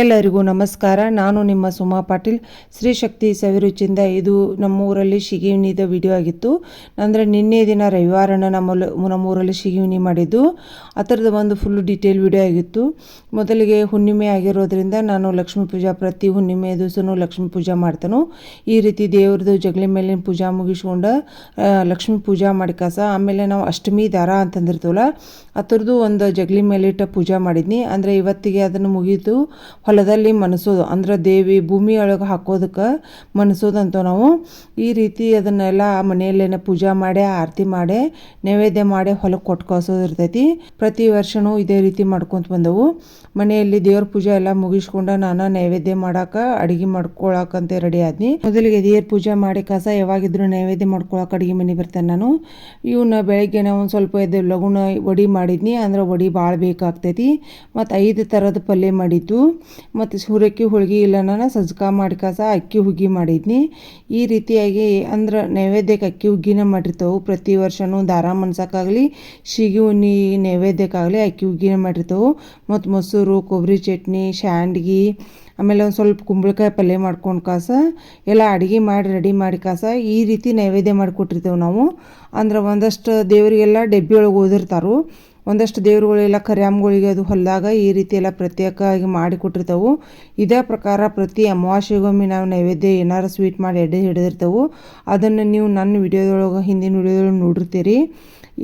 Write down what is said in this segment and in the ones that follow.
ಎಲ್ಲರಿಗೂ ನಮಸ್ಕಾರ. ನಾನು ನಿಮ್ಮ ಸುಮಾ ಪಾಟೀಲ್. ಶ್ರೀ ಶಕ್ತಿ ಸವಿರುಚಿಯಿಂದ ಇದು ನಮ್ಮೂರಲ್ಲಿ ಶಿಗಿವಣಿದ ವಿಡಿಯೋ ಆಗಿತ್ತು. ಅಂದರೆ ನಿನ್ನೆ ದಿನ ರವಿವಾರನ ನಮ್ಮ ನಮ್ಮೂರಲ್ಲಿ ಶಿಗಿವಣಿ ಮಾಡಿದ್ದು. ಆ ಥರದ ಒಂದು ಫುಲ್ ಡೀಟೇಲ್ ವಿಡಿಯೋ ಆಗಿತ್ತು. ಮೊದಲಿಗೆ ಹುಣ್ಣಿಮೆ ಆಗಿರೋದ್ರಿಂದ ನಾನು ಲಕ್ಷ್ಮೀ ಪೂಜಾ, ಪ್ರತಿ ಹುಣ್ಣಿಮೆ ದಿವಸನೂ ಲಕ್ಷ್ಮೀ ಪೂಜಾ ಮಾಡ್ತಾನು. ಈ ರೀತಿ ದೇವ್ರದ್ದು ಜಗಲಿ ಮೇಲಿನ ಪೂಜಾ ಮುಗಿಸ್ಕೊಂಡು ಲಕ್ಷ್ಮೀ ಪೂಜಾ ಮಾಡಿ ಕಾಸ. ಆಮೇಲೆ ನಾವು ಅಷ್ಟಮಿ ದಾರ ಅಂತಂದಿರ್ತೀವಲ್ಲ, ಆ ಥರದ್ದು ಒಂದು ಜಗಲಿ ಮೇಲಿಟ್ಟ ಪೂಜಾ ಮಾಡಿದ್ನಿ. ಅಂದರೆ ಇವತ್ತಿಗೆ ಅದನ್ನು ಮುಗೀತು. ಹೊಲದಲ್ಲಿ ಮನಸೋದು. ಅಂದ್ರೆ ದೇವಿ ಭೂಮಿಯೊಳಗೆ ಹಾಕೋದಕ್ಕೆ ಮನಸೋದು ಅಂತ ನಾವು. ಈ ರೀತಿ ಅದನ್ನೆಲ್ಲ ಮನೆಯಲ್ಲೇನೆ ಪೂಜಾ ಮಾಡಿ, ಆರತಿ ಮಾಡಿ, ನೈವೇದ್ಯ ಮಾಡಿ ಹೊಲಕ್ಕೆ ಕೊಟ್ಟು ಕಳ್ಸೋದು ಇರ್ತೈತಿ. ಪ್ರತಿ ವರ್ಷನೂ ಇದೇ ರೀತಿ ಮಾಡ್ಕೊತ ಬಂದವು. ಮನೆಯಲ್ಲಿ ದೇವ್ರ ಪೂಜೆ ಎಲ್ಲ ಮುಗಿಸ್ಕೊಂಡು ನಾನು ನೈವೇದ್ಯ ಮಾಡಕ್ಕೆ ಅಡಿಗೆ ಮಾಡ್ಕೊಳಕಂತ ರೆಡಿ ಆದ್ನಿ. ಮೊದಲಿಗೆ ದೇವ್ರ ಪೂಜೆ ಮಾಡಿ ಕಸ ಯಾವಾಗಿದ್ರು ನೈವೇದ್ಯ ಮಾಡ್ಕೊಳಕ್ಕೆ ಅಡಿಗೆ ಮನೆ ಬರ್ತೇನೆ ನಾನು. ಇವನ್ನ ಬೆಳಗ್ಗೆನ ಒಂದು ಸ್ವಲ್ಪ ಎದ್ದು ಲಗುನ ವಡಿ ಮಾಡಿದ್ನಿ. ಅಂದ್ರೆ ವಡಿ ಭಾಳ ಬೇಕಾಗ್ತೈತಿ. ಮತ್ತು ಐದು ಥರದ ಪಲ್ಯ ಮಾಡಿದ್ದು. ಮತ್ತು ಸೂರಕ್ಕಿ ಹೋಳಿಗೆ ಇಲ್ಲ ನಾನು ಸಜ್ಕ ಮಾಡಿ ಕಾಸ ಅಕ್ಕಿ ಹುಗ್ಗಿ ಮಾಡಿದ್ನಿ. ಈ ರೀತಿಯಾಗಿ ಅಂದ್ರೆ ನೈವೇದ್ಯಕ್ಕೆ ಅಕ್ಕಿ ಹುಗ್ಗಿನ ಮಾಡಿರ್ತವೆ. ಪ್ರತಿ ವರ್ಷವೂ ದಾರ ಮನ್ಸಕ್ಕಾಗಲಿ ಶಿಗಿ ಉಣ್ಣಿ ನೈವೇದ್ಯಕ್ಕಾಗಲಿ ಅಕ್ಕಿ ಹುಗ್ಗಿನ ಮಾಡಿರ್ತವೆ. ಮತ್ತು ಮೊಸರು ಕೊಬ್ಬರಿ ಚಟ್ನಿ, ಶಾಂಡ್ಗಿ, ಆಮೇಲೆ ಒಂದು ಸ್ವಲ್ಪ ಕುಂಬಳಕಾಯಿ ಪಲ್ಯ ಮಾಡ್ಕೊಂಡು ಕಾಸ, ಎಲ್ಲ ಅಡುಗೆ ಮಾಡಿ ರೆಡಿ ಮಾಡಿ ಕಾಸ ಈ ರೀತಿ ನೈವೇದ್ಯ ಮಾಡಿಕೊಟ್ಟಿರ್ತೇವೆ ನಾವು. ಅಂದ್ರೆ ಒಂದಷ್ಟು ದೇವರಿಗೆಲ್ಲ ಡಬ್ಬಿ ಒಳಗೆ ಓದಿರ್ತಾರು. ಒಂದಷ್ಟು ದೇವ್ರುಗಳೆಲ್ಲ ಕರ್ಯಾಮ್ಗಳಿಗೆ ಅದು ಹೊಲದಾಗ ಈ ರೀತಿ ಎಲ್ಲ ಪ್ರತ್ಯೇಕವಾಗಿ ಮಾಡಿ ಕೊಟ್ಟಿರ್ತವೆ ಇದೇ ಪ್ರಕಾರ ಪ್ರತಿ ಅಮಾವಾಸ್ಯೆಗೊಮ್ಮೆ ನಾವು ನೈವೇದ್ಯ ಏನಾರು ಸ್ವೀಟ್ ಮಾಡಿ ಎಡೆ ಹಿಡಿದಿರ್ತವೆ. ಅದನ್ನು ನೀವು ನನ್ನ ವಿಡಿಯೋದೊಳಗೆ, ಹಿಂದಿನ ವಿಡಿಯೋದೊಳಗೆ ನೋಡಿರ್ತೀರಿ.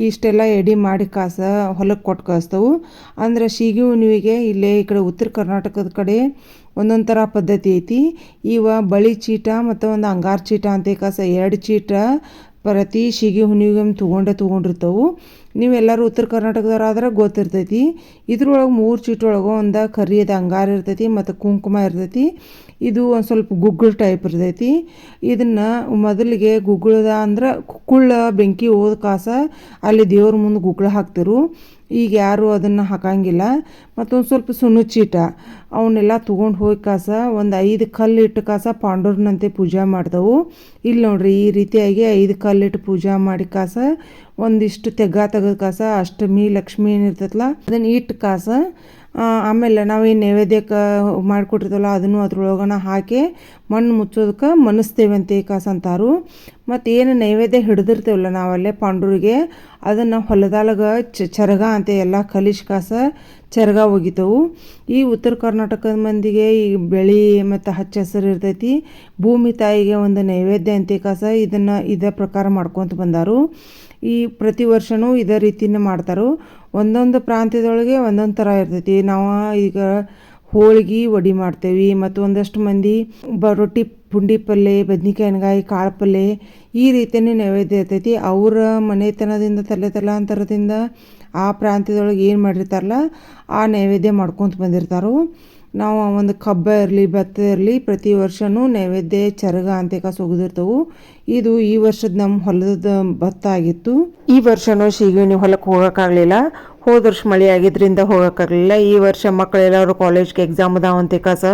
ಇಷ್ಟೆಲ್ಲ ಎಡಿ ಮಾಡಿ ಕಾಸ ಹೊಲಕ್ಕೆ ಕೊಟ್ಟು ಕಳಿಸ್ತವು. ಅಂದ್ರೆ ಶೀಗಿ ಹುಣ್ಣಿಮೆಗೆ ಇಲ್ಲೇ ಈ ಕಡೆ ಉತ್ತರ ಕರ್ನಾಟಕದ ಕಡೆ ಒಂದೊಂದು ಥರ ಪದ್ಧತಿ ಐತಿ. ಇವ ಬಳಿ ಚೀಟ ಮತ್ತು ಒಂದು ಅಂಗಾರ ಚೀಟ ಅಂತ ಕಾಸ ಎರಡು ಚೀಟ ಪ್ರತಿ ಶಿಗಿ ಹುಣ್ಣಿಗೆ ತೊಗೊಂಡೇ ತೊಗೊಂಡಿರ್ತವು. ನೀವೆಲ್ಲರೂ ಉತ್ತರ ಕರ್ನಾಟಕದವ್ರು ಆದ್ರೆ ಗೊತ್ತಿರ್ತೈತಿ. ಇದ್ರೊಳಗೆ ಮೂರು ಚೀಟೊಳಗೆ ಒಂದು ಕರಿಯದ ಅಂಗಾರ ಇರ್ತೈತಿ ಮತ್ತು ಕುಂಕುಮ ಇರ್ತೈತಿ. ಇದು ಒಂದು ಸ್ವಲ್ಪ ಗುಗ್ಗುಳ ಟೈಪ್ ಇರ್ತೈತಿ. ಇದನ್ನು ಮೊದಲಿಗೆ ಗುಗ್ಗುಳದ ಅಂದ್ರೆ ಕುಳ್ಳ ಬೆಂಕಿ ಹೋದ ಕಾಸ ಅಲ್ಲಿ ದೇವ್ರ ಮುಂದೆ ಗುಗ್ಗುಳ ಹಾಕ್ತಿರು. ಈಗ ಯಾರು ಅದನ್ನು ಹಾಕಂಗಿಲ್ಲ. ಮತ್ತೊಂದು ಸ್ವಲ್ಪ ಸುಣ್ಣ ಚೀಟ ಅವನ್ನೆಲ್ಲ ತೊಗೊಂಡು ಹೋಗಿ ಕಾಸ ಒಂದು ಐದು ಕಲ್ಲು ಇಟ್ಟು ಕಾಸ ಪಾಂಡೂರ್ನಂತೆ ಪೂಜೆ ಮಾಡ್ದವು ಇಲ್ಲಿ ನೋಡ್ರಿ ಈ ರೀತಿಯಾಗಿ ಐದು ಕಲ್ಲಿಟ್ಟು ಪೂಜೆ ಮಾಡಿ ಕಾಸ ಒಂದಿಷ್ಟು ತೆಗ್ಗ ತೆಗೆದ ಕಾಸ, ಅಷ್ಟಮಿ, ಲಕ್ಷ್ಮಿ ಏನಿರ್ತೈತಲ್ಲ ಅದನ್ನ ಇಟ್ಟು ಕಾಸ ಆಮೇಲೆ ನಾವೇನು ನೈವೇದ್ಯಕ್ಕೆ ಮಾಡಿಕೊಟ್ಟಿರ್ತಲ್ಲ ಅದನ್ನು ಅದ್ರೊಳಗನ ಹಾಕಿ ಮಣ್ಣು ಮುಚ್ಚೋದಕ್ಕೆ ಮನಸ್ತೇವೆ ಅಂತ ಕಾಸ ಅಂತಾರು. ಮತ್ತು ಏನು ನೈವೇದ್ಯ ಹಿಡಿದಿರ್ತೇವಲ್ಲ ನಾವಲ್ಲೇ ಪಾಂಡೂರಿಗೆ, ಅದನ್ನು ಹೊಲದಾಳಗ ಚರಗ ಅಂತ ಎಲ್ಲ ಕಲಿಶ್ ಕಾಸ ಚರಗ ಒಗಿತವು. ಈ ಉತ್ತರ ಕರ್ನಾಟಕದ ಮಂದಿಗೆ ಈ ಬೆಳೆ ಮತ್ತು ಹಚ್ಚ ಹಸಿರು ಇರ್ತೈತಿ. ಭೂಮಿ ತಾಯಿಗೆ ಒಂದು ನೈವೇದ್ಯ ಅಂತ ಕಾಸ ಇದನ್ನು ಇದೇ ಪ್ರಕಾರ ಮಾಡ್ಕೊತ ಬಂದರು. ಈ ಪ್ರತಿ ವರ್ಷವೂ ಇದೇ ರೀತಿನೇ ಮಾಡ್ತಾರೆ. ಒಂದೊಂದು ಪ್ರಾಂತ್ಯದೊಳಗೆ ಒಂದೊಂದು ಥರ ಇರ್ತೈತಿ. ನಾವು ಈಗ ಹೋಳಿಗೆ, ವಡಿ ಮಾಡ್ತೇವೆ. ಮತ್ತು ಒಂದಷ್ಟು ಮಂದಿ ಬ ರೊಟ್ಟಿ ಪುಂಡಿ ಪಲ್ಯ ಬದ್ನಿಕಾಯಿ ಎಣ್ಗಾಯಿ ಕಾಳು ಪಲ್ಯ ಈ ರೀತಿಯೇ ನೈವೇದ್ಯ ಇರ್ತೈತಿ. ಅವರ ಮನೆತನದಿಂದ, ತಲೆ ತಲಾಂತರದಿಂದ ಆ ಪ್ರಾಂತ್ಯದೊಳಗೆ ಏನು ಮಾಡಿರ್ತಾರಲ್ಲ, ಆ ನೈವೇದ್ಯ ಮಾಡ್ಕೊತ ಬಂದಿರ್ತಾರೋ. ನಾವು ಒಂದು ಕಬ್ಬ ಇರಲಿ, ಭತ್ತ ಇರಲಿ ಪ್ರತಿ ವರ್ಷವೂ ನೈವೇದ್ಯ, ಚರಗ ಅಂತ ಒಗೆದಿರ್ತವು ಇದು ಈ ವರ್ಷದ ನಮ್ಮ ಹೊಲದ ಭತ್ತ ಆಗಿತ್ತು. ಈ ವರ್ಷನೂ ಶೀಗಿಣಿ ಹೊಲಕ್ಕೆ ಹೋಗೋಕ್ಕಾಗಲಿಲ್ಲ. ಹೋದ ವರ್ಷ ಮಳೆ ಆಗಿದ್ದರಿಂದ ಹೋಗೋಕ್ಕಾಗಲಿಲ್ಲ. ಈ ವರ್ಷ ಮಕ್ಕಳೆಲ್ಲರೂ ಕಾಲೇಜ್ಗೆ ಎಕ್ಸಾಮ್ ಅದಾವಂತೆ ಕಾಸ.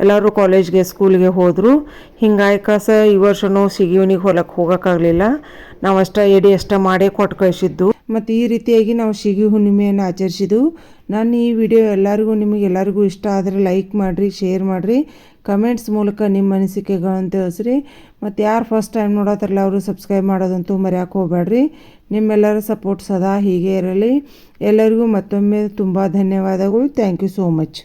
ಎಲ್ಲರೂ ಕಾಲೇಜ್ಗೆ ಸ್ಕೂಲ್ಗೆ ಹೋದರು. ಹಿಂಗಾಗಿ ಕಾಸ ಈ ವರ್ಷನೂ ಸಿಗಿವನಿಗೆ ಹೊಲಕ್ಕೆ ಹೋಗೋಕ್ಕಾಗಲಿಲ್ಲ. ನಾವು ಅಷ್ಟ ಎಡಿ ಅಷ್ಟ ಮಾಡೇ ಕೊಟ್ಟು ಕಳಿಸಿದ್ದು. ಮತ್ತು ಈ ರೀತಿಯಾಗಿ ನಾವು ಶಿಗಿ ಹುಣ್ಣಿಮೆಯನ್ನು ಆಚರಿಸಿದ್ದು ನಾನು ಈ ವಿಡಿಯೋ ಎಲ್ಲರಿಗೂ ನಿಮಗೆ ಎಲ್ಲರಿಗೂ ಇಷ್ಟ ಆದರೆ ಲೈಕ್ ಮಾಡಿರಿ ಶೇರ್ ಮಾಡಿರಿ. ಕಮೆಂಟ್ಸ್ ಮೂಲಕ ನಿಮ್ಮ ಅನಿಸಿಕೆಗಳನ್ನು ತಿಳಿಸ್ರಿ. ಮತ್ತು ಯಾರು ಫಸ್ಟ್ ಟೈಮ್ ನೋಡೋತಾರಲ್ಲ ಅವರು ಸಬ್ಸ್ಕ್ರೈಬ್ ಮಾಡೋದಂತೂ ಮರೆಯೋಕೆ ಹೋಗ್ಬೇಡ್ರಿ ನಿಮ್ಮೆಲ್ಲರ ಸಪೋರ್ಟ್ ಸದಾ ಹೀಗೆ ಇರಲಿ. ಎಲ್ಲರಿಗೂ ಮತ್ತೊಮ್ಮೆ ತುಂಬ ಧನ್ಯವಾದಗಳು. Thank you so much